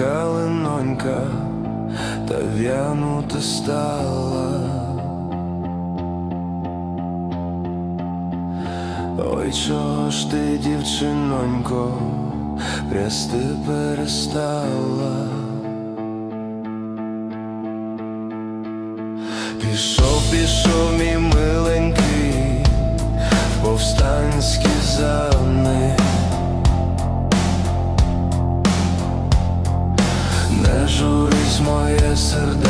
калинонька та в'янути стала. Ой, чого ж ти, дівчинонько, прясти перестала? Пішов, пішов, мій миленький, повстанські замни. Журись, моє серденько,